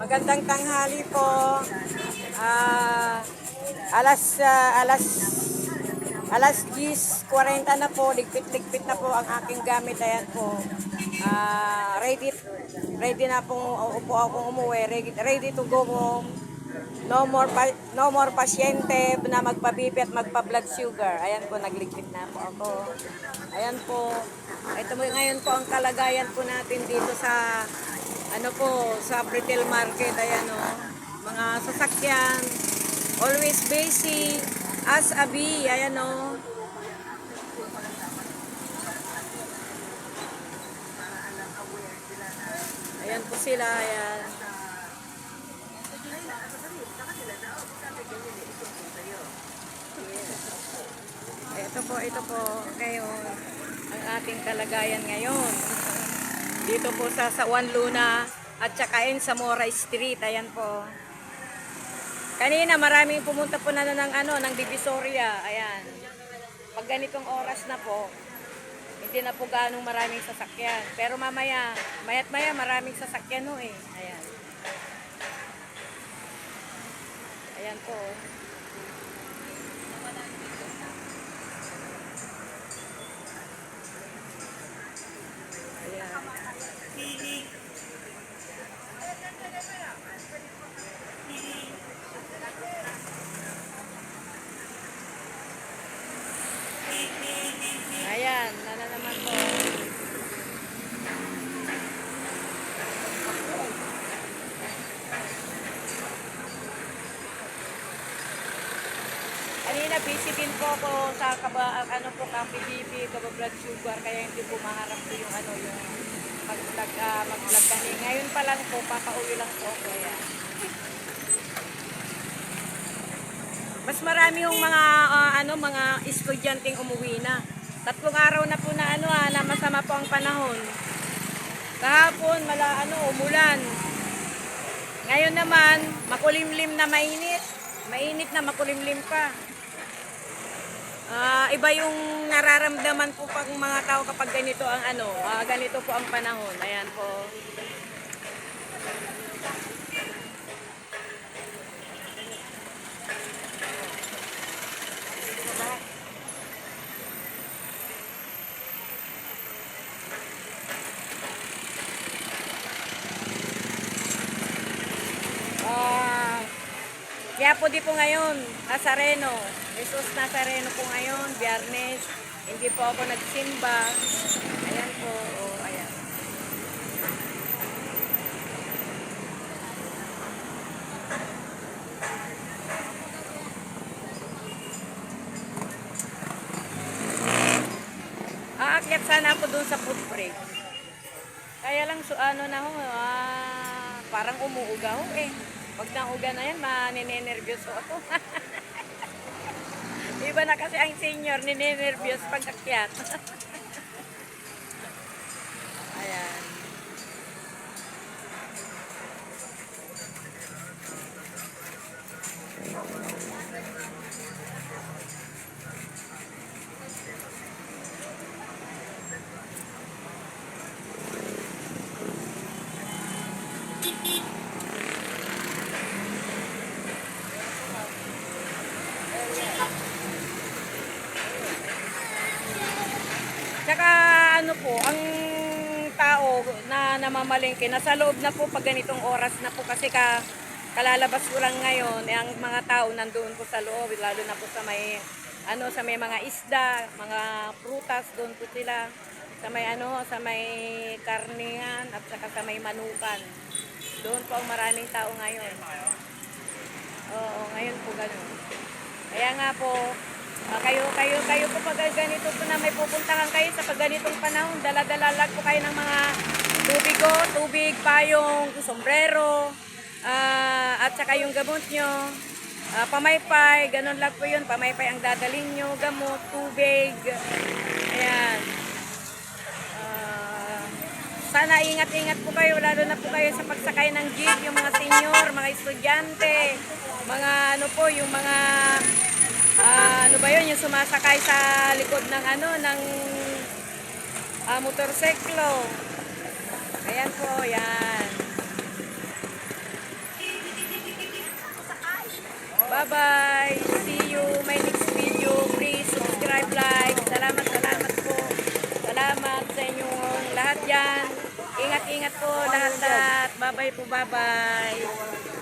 Magandang tanghali po. Ah, alas ah, alas alas 10:40 na po, ligpit-ligpit na po ang aking gamit. Ayan po. Ah, ready ready na pong upo akong umuwi. Ready, ready to go home. No more pa, no more pasyente na magpabibi at magpa-blood sugar. Ayan po, nagligpit na po ako. Ayan po. Ito mo ngayon po ang kalagayan po natin dito sa ano po, sa retail market. Ayan o. Mga sasakyan. Always busy. As a bee. Ayan o. Ayan po sila. Ayan. Ito po, ito po ngayon ang ating kalagayan ngayon. Dito po sa Sawan Luna at saka in sa Mora Street. Ayan po. Kanina maraming pumunta po na ng ano ng Divisoria. Ayan. Pag ganitong oras na po, hindi na po ganong maraming sasakyan. Pero mamaya, mayat maya maraming sasakyan ho eh. Ayan. Ayan po. Ayan. Ayan, nana naman po. Din po ako sa kaba, ano po, Cafe BB, kaba blood sugar, kaya hindi po maharap po yung ano, yung mag-vlog, uh, mag-vlog kami. Ngayon pa lang po, papauwi lang po ako. Ayan. Mas marami yung mga ah, ano mga estudyanteng umuwi na. Tatlong araw na po na ano ah, na masama po ang panahon. Kahapon mala ano umulan. Ngayon naman makulimlim na mainit. Mainit na makulimlim pa. Iba yung nararamdaman po pag mga tao kapag ganito ang ano, ah, ganito po ang panahon. Ayan po. Kaya po di po ngayon, Nazareno. Jesus Nazareno po ngayon, biyernes. Hindi po ako nagsimba. Ayan po, oh, ayan. Aakyat sana ako dun sa food break. Kaya lang so ano na ho, ah, parang umuuga ho eh. Pag nauga na yan, maninenervyos ako. Iba na kasi ang senior, ninenervyos pag akyat. Ayan. Tsaka ano po, ang tao na namamalengke, nasa loob na po pag ganitong oras na po kasi ka, kalalabas ko lang ngayon, eh, ang mga tao nandoon po sa loob, lalo na po sa may, ano, sa may mga isda, mga prutas, doon po sila, sa may ano, sa may karnihan, at saka sa may manukan. Doon po ang maraming tao ngayon. Oo, ngayon po ganun. Kaya nga po, kayo, kayo, kayo po pag ganito po na may pupuntahan kayo sa pag ganitong panahon, dala-dala lang po kayo ng mga tubig ko, tubig, payong, sombrero, ah, at saka yung gamot nyo, ah, pamaypay, ganun lang po yun, pamaypay ang dadalhin nyo, gamot, tubig, ayan. Ah, sana ingat-ingat po kayo, lalo na po kayo sa pagsakay ng jeep, yung mga senior, mga estudyante, mga ano po, yung mga uh, ano ba yun, yung sumasakay sa likod ng ano, ng ah, uh, motorseklo. Ayan po, yan. Bye-bye. See you my next video. Please subscribe, like. Salamat, salamat po. Salamat sa inyong lahat yan. Ingat-ingat po lahat-lahat. Bye-bye po, bye-bye.